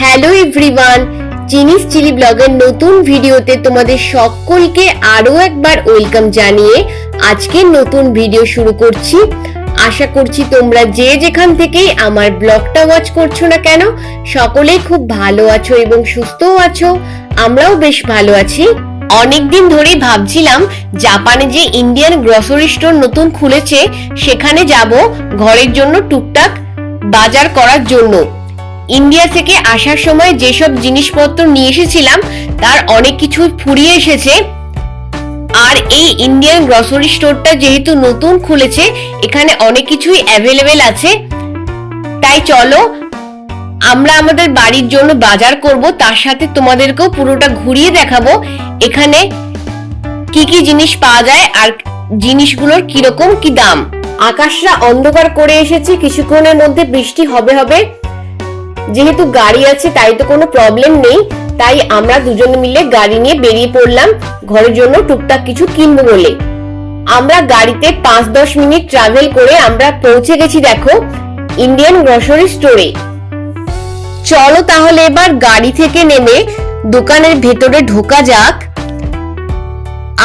Hello everyone, জিনিস chilli ব্লগের নতুন ভিডিওতে তোমাদের সকলকে আরও একবার ওয়েলকাম জানিয়ে আজকে নতুন ভিডিও শুরু করছি। আশা করছি তোমরা যে যেখান থেকেই আমার ব্লগটা ওয়াচ করছ না কেন, সকলেই খুব ভালো আছো এবং সুস্থও আছো, আমরাও বেশ ভালো আছি। অনেকদিন ধরেই ভাবছিলাম জাপানে যে ইন্ডিয়ান গ্রসারি স্টোর নতুন খুলেছে, সেখানে যাব, ঘরের জন্য টুকটাক বাজার করার জন্য। ইন্ডিয়া থেকে আসার সময় যেসব জিনিসপত্র নিয়ে এসেছিলাম, তার অনেক কিছু ফুরিয়ে এসেছে। আর এই ইন্ডিয়ান গ্রসারি স্টোরটা যেহেতু নতুন খুলেছে, এখানে অনেক কিছুই অ্যাভেলেবেল আছে। তাই চলো, আমরা আমাদের বাড়ির জন্য বাজার করব, তার সাথে তোমাদেরকেও পুরোটা ঘুরিয়ে দেখাবো। এখানে কি কি জিনিস পাওয়া যায় আর জিনিসগুলোর কীরকম কি দাম। আকাশটা অন্ধকার করে এসেছে, কিছুক্ষণের মধ্যে বৃষ্টি হবে হবে। যেহেতু গাড়ি আছে, তাই তো কোনো প্রবলেম নেই। তাই আমরা দুজনে মিলে গাড়ি নিয়ে বেরিয়ে পড়লাম। ঘরের জন্য টুকটাক কিছু কিনবো বলে। আমরা গাড়িতে পাঁচ দশ মিনিট ট্রাভেল করে আমরা পৌঁছে গেছি দেখো ইন্ডিয়ান গ্রসারি স্টোরে চলো তাহলে এবার গাড়ি থেকে নেমে দোকানের ভেতরে ঢোকা যাক।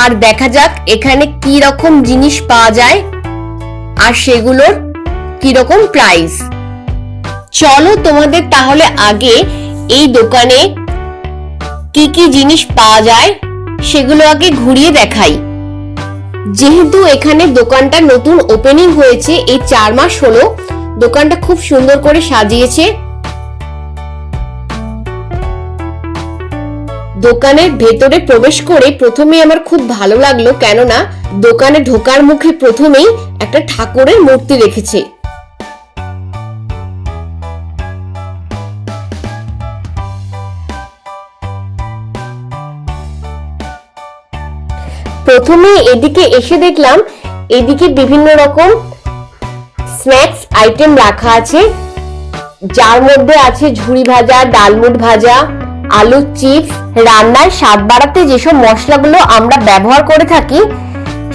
আর দেখা যাক এখানে কি রকম জিনিস পাওয়া যায়। আর সেগুলোর কি রকম প্রাইস চলো তোমাদের তাহলে আগে এই দোকানে কি কি জিনিস পাওয়া যায় সেগুলো আগে ঘুরিয়ে দেখাই। যেহেতু এখানে দোকানটা নতুন ওপেনিং হয়েছে, এই চার মাস হলো দোকানটা খুব সুন্দর করে সাজিয়েছে। দোকানের ভেতরে প্রবেশ করে প্রথমে আমার খুব ভালো লাগল, কেননা দোকানে ঢোকার মুখে প্রথমেই একটা ঠাকুরের মূর্তি রেখেছে প্রথমে এদিকে এসে দেখলাম, এদিকে বিভিন্ন রকম স্ন্যাক্স আইটেম রাখা আছে। যার মধ্যে আছে ঝুড়ি ভাজা, ডালমুট ভাজা আলু চিপস রান্নার স্বাদ বাড়াতে যেসব মশলাগুলো আমরা ব্যবহার করে থাকি,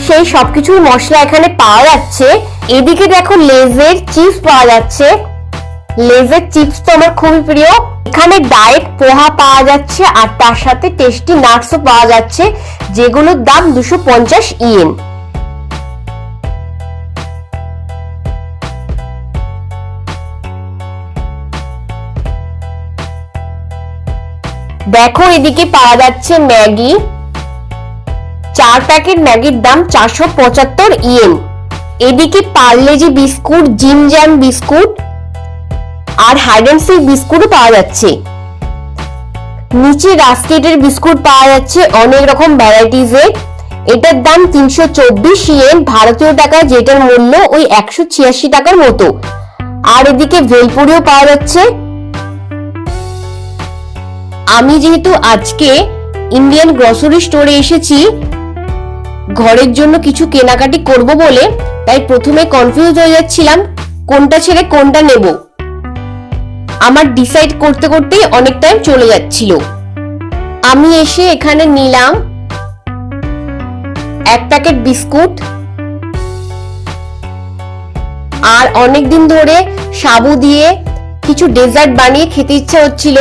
সেই সবকিছুর মশলা এখানে পাওয়া যাচ্ছে। এদিকে দেখো লেজের চিপস পাওয়া যাচ্ছে। লেজের চিপস তো আমার খুবই প্রিয়। এখানে ডায়েট পোহা পাওয়া যাচ্ছে আর তার সাথে টেস্টি নাটসও পাওয়া যাচ্ছে, যেগুলোর দাম দুশো পঞ্চাশ ইয়েন। দেখো এদিকে পাওয়া যাচ্ছে ম্যাগি। চার প্যাকেট ম্যাগির দাম চারশো পঁচাত্তর ইয়েন। এদিকে Parle G biscuit, Jim Jam biscuit R hide and sick বিস্কুটও পাওয়া যাচ্ছে। নিচে রাস্কেটের বিস্কুট পাওয়া যাচ্ছে অনেক রকম ভ্যারাইটিজের এটার দাম তিনশো চব্বিশ ইয়েন ভারতীয় টাকায় যেটার মূল্য ওই একশো ছিয়াশি টাকার মতো। আর এদিকে ভেলপুরিও পাওয়া যাচ্ছে। আমি যেহেতু আজকে ইন্ডিয়ান গ্রসারি স্টোরে এসেছি, ঘরের জন্য কিছু কেনাকাটি করব বলে, তাই প্রথমে কনফিউজ হয়ে যাচ্ছিলাম, কোনটা ছেড়ে কোনটা নেব। আমার ডিসাইড করতে করতেই অনেক টাইম চলে যাচ্ছিল। আমি এসে এখানে নিলাম এক প্যাকেট বিস্কুট আর অনেক দিন ধরে সাবু দিয়ে কিছু ডেজার্ট বানিয়ে খেতে ইচ্ছে হচ্ছিল।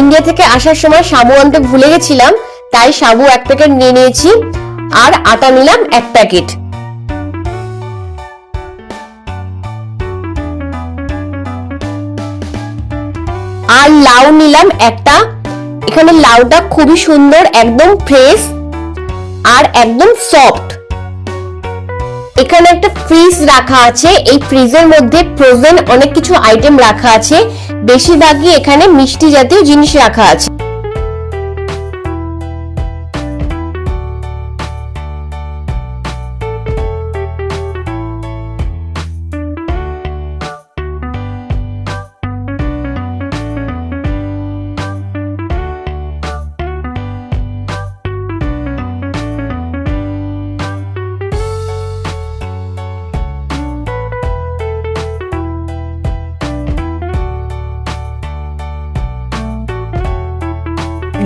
ইন্ডিয়া থেকে আসার সময় সাবু আনতে ভুলে গেছিলাম, তাই সাবু এক প্যাকেট নিয়ে নিয়েছি আর আটা নিলাম এক প্যাকেট আর লাউ নিলাম একটা। এখানে লাউটা খুবই সুন্দর, একদম ফ্রেশ আর একদম সফট এখানে একটা ফ্রিজ রাখা আছে। এই ফ্রিজের মধ্যে ফ্রোজেন অনেক কিছু আইটেম রাখা আছে। বেশিরভাগই এখানে মিষ্টি জাতীয় জিনিস রাখা আছে।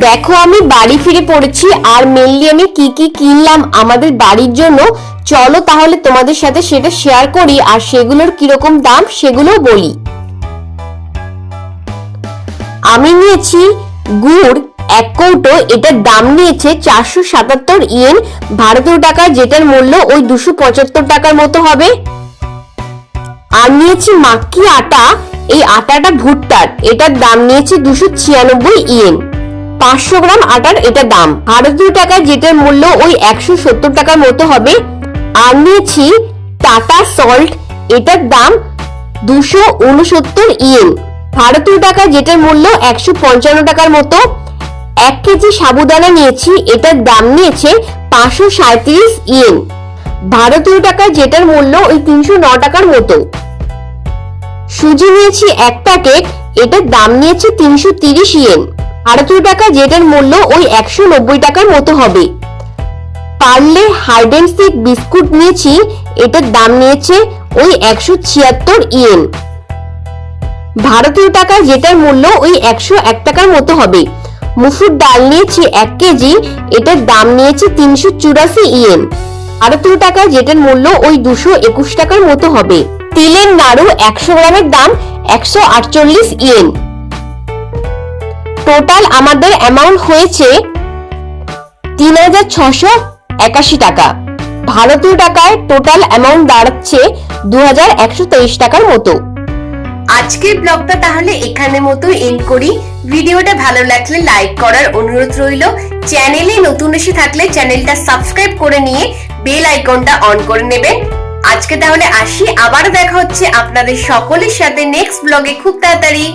দেখো, আমি বাড়ি ফিরে পড়েছি আর মেনলি আমি কি কি কিনলাম আমাদের বাড়ির জন্য। চলো তাহলে তোমাদের সাথে সেটা শেয়ার করি আর সেগুলোর কীরকম দাম সেগুলো বলি। আমি নিয়েছি গুড় এক কৌটো, এটার দাম নিয়েছে চারশো সাতাত্তর ইয়েন। ভারতীয় টাকা যেটার মূল্য ওই দুশো পঁচাত্তর টাকার মতো হবে। আর নিয়েছি মাক্কি আটা, এই আটাটা ভুট্টার, এটার দাম নিয়েছে দুশো ছিয়ানব্বই ইয়েন। পাঁচশো গ্রাম আটার এটা দাম। ভারতীয় টাকা যেটার মূল্য ওই একশো সত্তর টাকার মতো হবে। আর নিয়েছি টাটা সল্ট, এটার দাম দুশো উনসত্তর ইয়েন। ভারতীয় টাকা যেটার মূল্য একশো পঞ্চান্ন টাকার মতো। এক কেজি সাবুদানা নিয়েছি, এটার দাম নিয়েছে পাঁচশো সাঁত্রিশ ইয়েন। ভারতীয় টাকা যেটার মূল্য ওই তিনশো ন টাকার মতো। সুজি নিয়েছি এক প্যাকেট, এটার দাম নিয়েছে তিনশো তিরিশ ইয়েন। ভারতীয় টাকা যেটার মূল্য ওই একশো নব্বই টাকার মতো হবে। Parle hide and seek biscuit নিয়েছি, এটার দাম নিয়েছে ওই একশো ছিয়াত্তর ইয়েন। ভারতীয় টাকা যেটার মূল্য ওই একশো এক টাকার মতো হবে। মুসুর ডাল নিয়েছি এক কেজি, এটার দাম নিয়েছে তিনশো চুরাশি ইয়েন। ভারতীয় টাকা যেটার মূল্য ওই দুশো একুশ টাকার মতো হবে। তিলের নাড়ু একশো গ্রামের দাম একশো আটচল্লিশ ইয়েন। টোটাল আমাদের অ্যামাউন্ট হয়েছে তিন হাজার ছশো একাশি টাকা। ভারতীয় টাকায় টোটাল অ্যামাউন্ট দাঁড়াচ্ছে দু হাজার একশো তেইশ টাকার মতো। আজকের ব্লগটা তাহলে এখানে মতো এন্ড করি। ভিডিওটা ভালো লাগলে লাইক করার অনুরোধ রইল। চ্যানেলে নতুন এসে থাকলে চ্যানেলটা সাবস্ক্রাইব করে নিয়ে বেল আইকনটা অন করে নেবেন। আজকে তাহলে আসি আবার দেখা হচ্ছে আপনাদের সকলের সাথে নেক্সট ব্লগে খুব তাড়াতাড়ি।